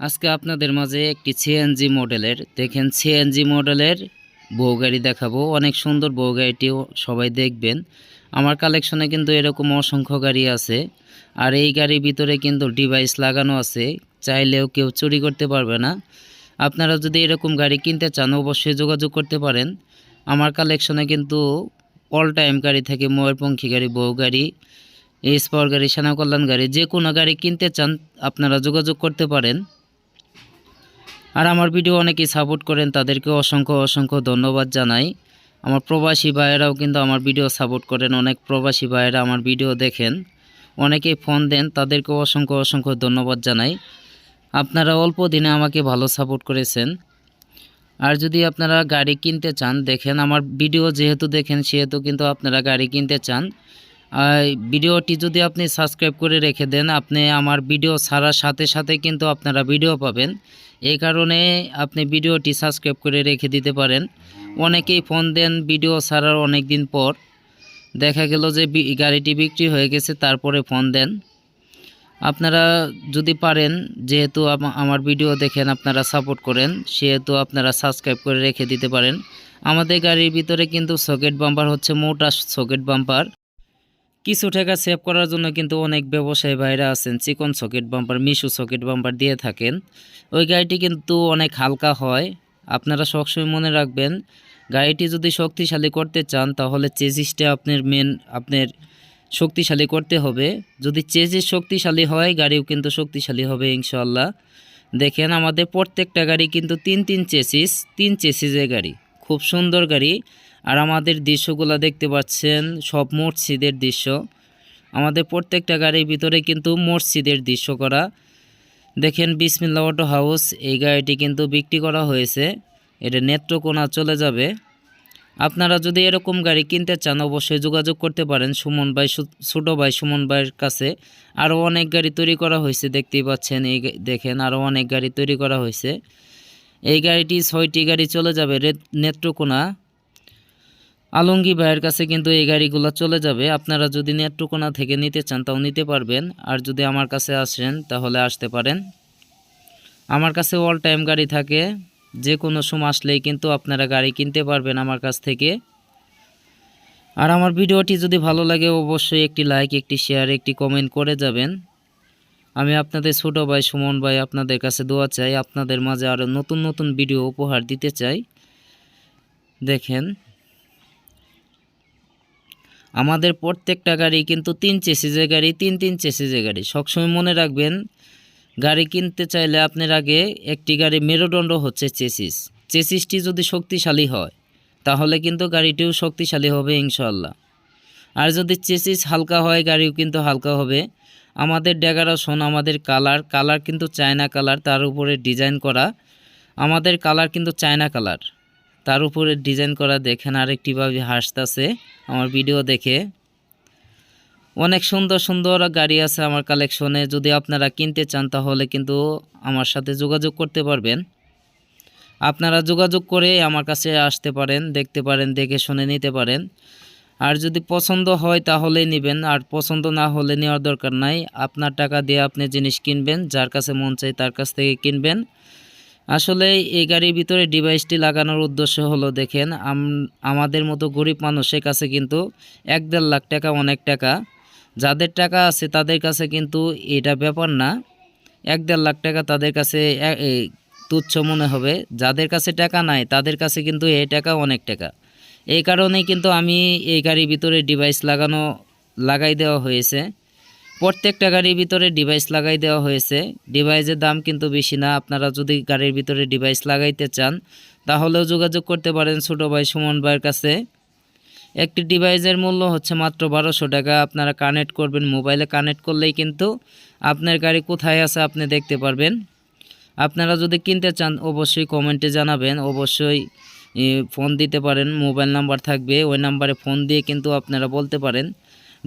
আজকে আপনাদের মাঝে একটি সিএনজি মডেলের দেখেন সিএনজি মডেলের বউ গাড়ি দেখাবো। অনেক সুন্দর বউ গাড়িটিও সবাই দেখবেন। আমার কালেকশনে কিন্তু এরকম অসংখ্য গাড়ি আছে। আর এই গাড়ির ভিতরে কিন্তু ডিভাইস লাগানো আছে, চাইলেও কেউ চুরি করতে পারবে না। আপনারা যদি এরকম গাড়ি কিনতে চান, অবশ্যই যোগাযোগ করতে পারেন। আমার কালেকশনে কিন্তু অল টাইম গাড়ি থেকে, ময়ূরপঙ্খী গাড়ি, বউ গাড়ি এস পাওয়ার গাড়ি সেনা কল্যাণ গাড়ি, যে কোনো গাড়ি কিনতে চান, আপনারা যোগাযোগ করতে পারেন। আর আমার ভিডিও অনেকেই সাপোর্ট করেন তাদেরকে অসংখ্য অসংখ্য ধন্যবাদ জানাই। আমার প্রবাসী ভাইয়েরাও কিন্তু আমার ভিডিও সাপোর্ট করেন, অনেক প্রবাসী ভাইয়েরা আমার ভিডিও দেখেন। অনেকেই ফোন দেন, তাদেরকেও অসংখ্য অসংখ্য ধন্যবাদ জানাই। আপনারা অল্প দিনে আমাকে ভালো সাপোর্ট করেছেন। আর যদি আপনারা গাড়ি কিনতে চান, দেখেন আমার ভিডিও যেহেতু দেখেন, সেহেতু কিন্তু আপনারা গাড়ি কিনতে চান। ভিডিওটি যদি আপনি সাবস্ক্রাইব করে রেখে দেন, আপনি আমার ভিডিও ছাড়ার সাথে সাথে কিন্তু আপনারা ভিডিও পাবেন। এই কারণে আপনি ভিডিওটি সাবস্ক্রাইব করে রেখে দিতে পারেন। অনেকেই ফোন দেন ভিডিও ছাড়ার অনেক দিন পর। দেখা গেল যে গাড়িটি বিক্রি হয়ে গেছে, তারপরে ফোন দেন। আপনারা যদি পারেন, যেহেতু আমার ভিডিও দেখেন, আপনারা সাপোর্ট করেন, সেহেতু আপনারা সাবস্ক্রাইব করে রেখে দিতে পারেন। আমাদের গাড়ির ভিতরে কিন্তু সকেট বাম্পার হচ্ছে মোটা সকেট বাম্পার। কিছু টাকা সেভ করার জন্য কিন্তু অনেক ব্যবসায়ী ভাইরা আছেন। চিকন সকেট বাম্পার মিশু সকেট বাম্পার দিয়ে থাকেন। ওই গাড়িটি কিন্তু অনেক হালকা হয়। আপনারা সবসময় মনে রাখবেন, গাড়িটি যদি শক্তিশালী করতে চান, তাহলে চেজিসটা আপনার মেন আপনার শক্তিশালী করতে হবে। যদি চেজিস শক্তিশালী হয়, গাড়িও কিন্তু শক্তিশালী হবে ইনশাল্লাহ দেখেন, আমাদের প্রত্যেকটা গাড়ি কিন্তু তিন তিন চেসিস, তিন চেসিসের গাড়ি। খুব সুন্দর গাড়ি। আর আমাদের দৃশ্যগুলো দেখতে পাচ্ছেন, সব মসজিদের দৃশ্য। আমাদের প্রত্যেকটা গাড়ির ভিতরে কিন্তু মসজিদের দৃশ্য করা। দেখেন বিসমিল্লা অটো হাউস, এই গাড়িটি কিন্তু বিক্রি করা হয়েছে। এটা নেত্রকোনা চলে যাবে। আপনারা যদি এরকম গাড়ি কিনতে চান, অবশ্যই যোগাযোগ করতে পারেন সুমন ভাই ছোটো ভাই সুমন ভাইয়ের কাছে। আরও অনেক গাড়ি তৈরি করা হয়েছে, দেখতেই পাচ্ছেন এই দেখেন আরও অনেক গাড়ি তৈরি করা হয়েছে। এই গাড়িটি ছয়টি গাড়ি চলে যাবে নেত্রকোনা। আলঙ্গি ভাইয়ের কাছে কিন্তু এই গাড়িগুলো চলে যাবে। আপনারা যদি নেত্রকোনা থেকে নিতে চান তাও নিতে পারবেন। আর যদি আমার কাছে আসেন তাহলে আসতে পারেন। আমার কাছে অল টাইম গাড়ি থাকে। যে কোনো সময় আসলেই কিন্তু আপনারা গাড়ি কিনতে পারবেন আমার কাছ থেকে। আর আমার ভিডিওটি যদি ভালো লাগে অবশ্যই একটি লাইক একটি শেয়ার একটি কমেন্ট করে যাবেন। আমি আপনাদের ছোটো ভাই সুমন ভাই আপনাদের কাছে দোয়া চাই। আপনাদের মাঝে আরও নতুন নতুন ভিডিও উপহার দিতে চাই। দেখেন। আমাদের প্রত্যেকটা গাড়ি কিন্তু তিন চেসিজের গাড়ি, তিন তিন চেসিজের গাড়ি। সবসময় মনে রাখবেন, গাড়ি কিনতে চাইলে আপনার আগে একটি গাড়ি মেরুদণ্ড হচ্ছে চেসিস। চেসিসটি যদি শক্তিশালী হয়, তাহলে কিন্তু গাড়িটিও শক্তিশালী হবে ইনশাল্লাহ আর যদি চেসিস হালকা হয়, গাড়িও কিন্তু হালকা হবে। আমাদের ডেগারোশন আমাদের কালার কালার কিন্তু চায়না কালার, তার উপরে ডিজাইন করা। আমাদের কালার কিন্তু চায়না কালার। তার উপরে ডিজাইন করা দেখেন আরেকটিভাবে হাসতেছে আমার ভিডিও দেখে। অনেক সুন্দর সুন্দর গাড়ি আছে আমার কালেকশনে যদি আপনারা কিনতে চান তাহলে কিন্তু আমার সাথে যোগাযোগ করতে পারবেন। আপনারা যোগাযোগ করে আমার কাছে আসতে পারেন, দেখতে পারেন, দেখে শুনে নিতে পারেন। আর যদি পছন্দ হয় তাহলেই নেবেন, আর পছন্দ না হলে নেওয়ার দরকার নাই। আপনার টাকা দিয়ে আপনি জিনিস কিনবেন, যার কাছে মন চাই তার কাছ থেকে কিনবেন। আসলে এই গাড়ির ভিতরে ডিভাইসটি লাগানোর উদ্দেশ্য হলো, দেখেন, আম- আমাদের মতো গরিব মানুষের কাছে কিন্তু এক দেড় লাখ টাকা অনেক টাকা। যাদের টাকা আছে তাদের কাছে কিন্তু এটা ব্যাপার না। এক দেড় লাখ টাকা তাদের কাছে তুচ্ছ মনে হবে। যাদের কাছে টাকা নাই তাদের কাছে কিন্তু এই টাকা অনেক টাকা। এই কারণেই কিন্তু আমি এই গাড়ির ভিতরে ডিভাইস লাগানো, লাগাই দেওয়া হয়েছে। প্রত্যেকটা গাড়ির ভিতরে ডিভাইস লাগাই দেওয়া হয়েছে। ডিভাইসের দাম কিন্তু বেশি না। আপনারা যদি গাড়ির ভিতরে ডিভাইস লাগাইতে চান, তাহলেও যোগাযোগ করতে পারেন ছোটো ভাই সুমন ভাইয়ের কাছে। একটি ডিভাইসের মূল্য হচ্ছে মাত্র বারোশো টাকা। আপনারা কানেক্ট করবেন মোবাইলে কানেক্ট করলেই কিন্তু আপনার গাড়ি কোথায় আছে আপনি দেখতে পারবেন। আপনারা যদি কিনতে চান, অবশ্যই কমেন্টে জানাবেন। অবশ্যই ফোন দিতে পারেন। মোবাইল নাম্বার থাকবে। ওই নাম্বারে ফোন দিয়ে কিন্তু আপনারা বলতে পারেন।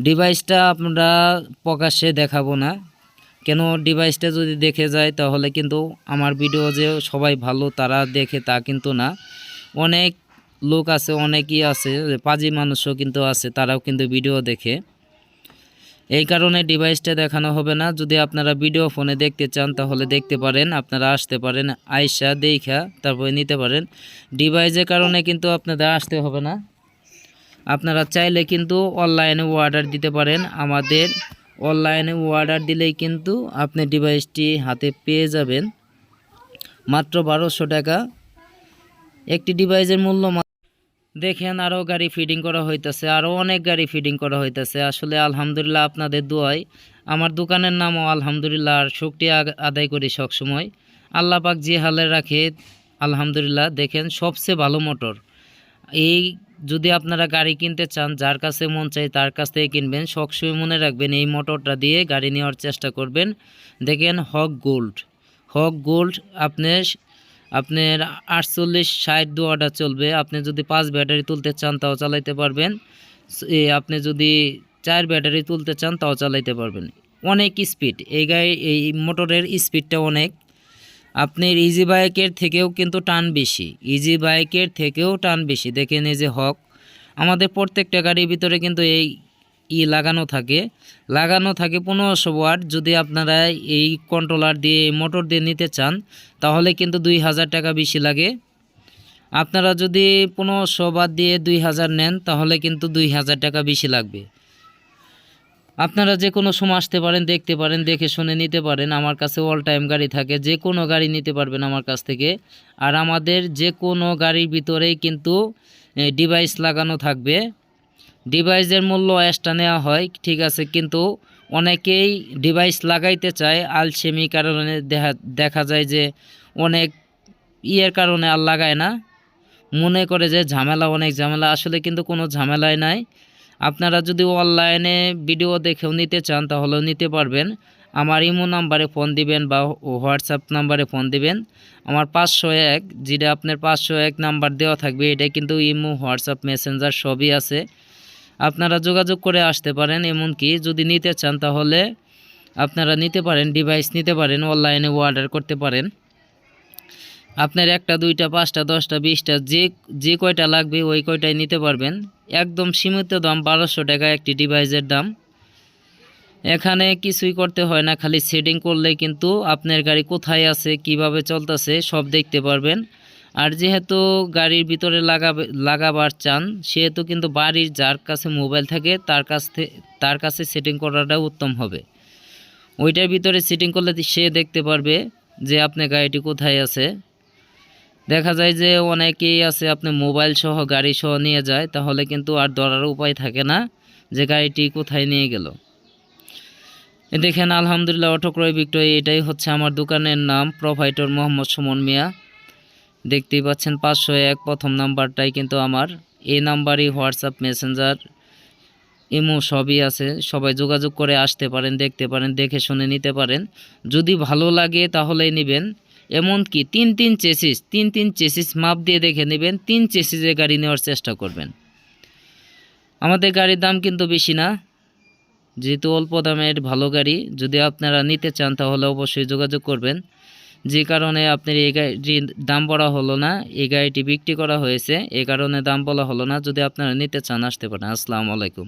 ডিভাইসটা আমরা প্রকাশ্যে দেখাবো না। কেন ডিভাইসটা যদি দেখে যায়, তাহলে কিন্তু আমার ভিডিও যে সবাই ভালো তারা দেখে তা কিন্তু না। অনেক লোক আছে, অনেকই আছে পাজি মানুষও কিন্তু আছে, তারাও কিন্তু ভিডিও দেখে। এই কারণে ডিভাইসটা দেখানো হবে না। যদি আপনারা ভিডিও ফোনে দেখতে চান, তাহলে দেখতে পারেন, আপনারা আসতে পারেন আয়সা দেখা তারপরে নিতে পারেন। ডিভাইসের কারণে কিন্তু আপনাদের আসতে হবে না। আপনারা চাইলে কিন্তু অনলাইনে অর্ডার দিতে পারেন। আমাদের অনলাইনে অর্ডার দিলেই কিন্তু আপনি ডিভাইসটি হাতে পেয়ে যাবেন। মাত্র বারোশো টাকা। একটি ডিভাইসের মূল্য দেখেন আরও গাড়ি ফিডিং করা হইতাছে আরও অনেক গাড়ি ফিডিং করা হইতাছে। আসলে আলহামদুলিল্লাহ আপনাদের দোয়ায় আমার দোকানের নামও আলহামদুলিল্লাহ আর শক্তি আদায় করি সবসময়। আল্লাহ পাক যে হালে রাখে, আলহামদুলিল্লাহ। দেখেন সবচেয়ে ভালো মোটর এই যদি আপনারা গাড়ি কিনতে চান, যার কাছে মন চাই তার কাছ থেকে কিনবেন। সবসময় মনে রাখবেন, এই মোটরটা দিয়ে গাড়ি নেওয়ার চেষ্টা করবেন। দেখেন হক গোল্ড। হক গোল্ড আপনার আপনার আটচল্লিশ ষাট দোয়াটা চলবে। আপনি যদি পাঁচ ব্যাটারি তুলতে চান, তাও চালাইতে পারবেন। আপনি যদি চার ব্যাটারি তুলতে চান, তাও চালাইতে পারবেন। অনেক স্পিড। এই গাড়ি এই মোটরের স্পিডটা অনেক। আপনার ইজি বাইকের থেকেও কিন্তু টান বেশি। ইজি বাইকের থেকেও টান বেশি। দেখেন এই যে হক। আমাদের প্রত্যেকটা গাড়ির ভিতরে কিন্তু এই ই লাগানো থাকে। লাগানো থাকে পনেরোশো ওয়াট। যদি আপনারা এই কন্ট্রোলার দিয়ে মোটর দিয়ে নিতে চান, তাহলে কিন্তু দুই হাজার টাকা বেশি লাগে। আপনারা যদি পনেরোশো বাদ দিয়ে দুই হাজার নেন, তাহলে কিন্তু দুই হাজার টাকা বেশি লাগবে। আপনারা যে কোনো সময় আসতে পারেন, দেখতে পারেন, দেখে শুনে নিতে পারেন। আমার কাছে অল টাইম গাড়ি থাকে, যে কোনো গাড়ি নিতে পারবেন আমার কাছ থেকে। আর আমাদের যে কোনো গাড়ির ভিতরেই কিন্তু ডিভাইস লাগানো থাকবে। ডিভাইসের মূল্য এক্সট্রা নেওয়া হয়, ঠিক আছে, কিন্তু অনেকেই ডিভাইস লাগাইতে চায় আলসেমি কারণে দেখা দেখা যায় যে অনেক ইয়ের কারণে আর লাগায় না। মনে করে যে ঝামেলা, অনেক ঝামেলা। আসলে কিন্তু কোনো ঝামেলাই নাই। আপনারা যদি অনলাইনে ভিডিও দেখেও নিতে চান তাহলেও নিতে পারবেন। আমার ইমো নাম্বারে ফোন দিবেন বা হোয়াটসঅ্যাপ নাম্বারে ফোন দিবেন। আমার পাঁচশো এক, যেটা আপনার পাঁচশো এক নাম্বার দেওয়া থাকবে, এটা কিন্তু ইমো, হোয়াটসঅ্যাপ, মেসেঞ্জার সবই আছে। আপনারা যোগাযোগ করে আসতে পারেন, এমনকি যদি নিতে চান তাহলে আপনারা নিতে পারেন, ডিভাইস নিতে পারেন, অনলাইনে অর্ডার করতে পারেন। আপনার একটা, দুইটা, পাঁচটা, দশটা, বিশটা, যে যে কয়টা লাগবে ওই কয়টাই নিতে পারবেন। একদম সীমিত দাম, বারোশো টাকা একটি ডিভাইসের দাম। এখানে কিছুই করতে হয় না, খালি সেটিং করলে কিন্তু আপনার গাড়ি কোথায় আছে, কীভাবে চলতেছে, সব দেখতে পারবেন। আর যেহেতু গাড়ির ভিতরে লাগাবে, লাগাবার চান, সেহেতু কিন্তু বাড়ির যার কাছে মোবাইল থাকে, তার কাছ থেকে তার কাছে সেটিং করাটা উত্তম হবে। ওইটার ভিতরে সেটিং করলে সে দেখতে পারবে যে আপনার গাড়িটি কোথায় আছে। দেখা যায় যে অনেকেই আছে, আপনি মোবাইল সহ গাড়ি সহ নিয়ে যায়, তাহলে কিন্তু আর ধরার উপায় থাকে না যে গাড়িটি কোথায় নিয়ে গেল। দেখেন, আলহামদুলিল্লাহ অটো ক্রয় বিক্রয় এটাই হচ্ছে আমার দোকানের নাম, প্রোভাইডর মোহাম্মদ সুমন মিয়া। দেখতেই পাচ্ছেন, পাঁচশো এক প্রথম নাম্বারটাই কিন্তু আমার। এই নাম্বারই হোয়াটসঅ্যাপ, মেসেঞ্জার, ইমো সবই আছে। সবাই যোগাযোগ করে আসতে পারেন, দেখতে পারেন, দেখে শুনে নিতে পারেন। যদি ভালো লাগে তাহলেই নেবেন। এমনকি তিন তিন চেসিস, তিন তিন চেসিস মাপ দিয়ে দেখে নেবেন, তিন চেসিসে গাড়ি নেওয়ার চেষ্টা করবেন। আমাদের গাড়ির দাম কিন্তু বেশি না। যেহেতু অল্প দামের ভালো গাড়ি, যদি আপনারা নিতে চান তাহলে অবশ্যই যোগাযোগ করবেন। যে কারণে আপনার এই গাড়ির দাম বলা হলো না, এই গাড়িটি বিক্রি করা হয়েছে, এ কারণে দাম বলা হলো না। যদি আপনারা নিতে চান, আসতে পারেন। আসসালামু আলাইকুম।